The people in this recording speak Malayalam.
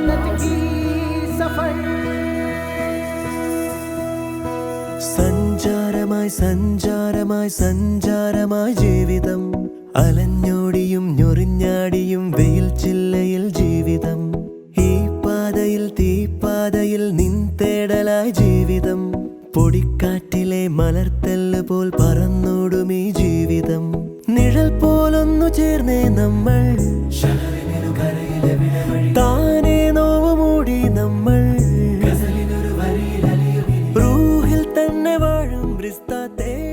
जन्नत की സഞ്ചാരമായി സഞ്ചാരമായി സഞ്ചാരമായി ജീവിതം. അലഞ്ഞോടിയും ഞൊറിഞ്ഞാടിയും വെയിൽ ചില്ലയിൽ ജീവിതം. ഈ പാതയിൽ തീപ്പാതയിൽ നിൻതേടലായി ജീവിതം. പൊടിക്കാറ്റിലെ മലർത്തല്ല് പോൽ പറന്നോടും ഈ ജീവിതം. നിഴൽ പോലൊന്നു ചേർന്നേ നമ്മൾ. lembres da terra.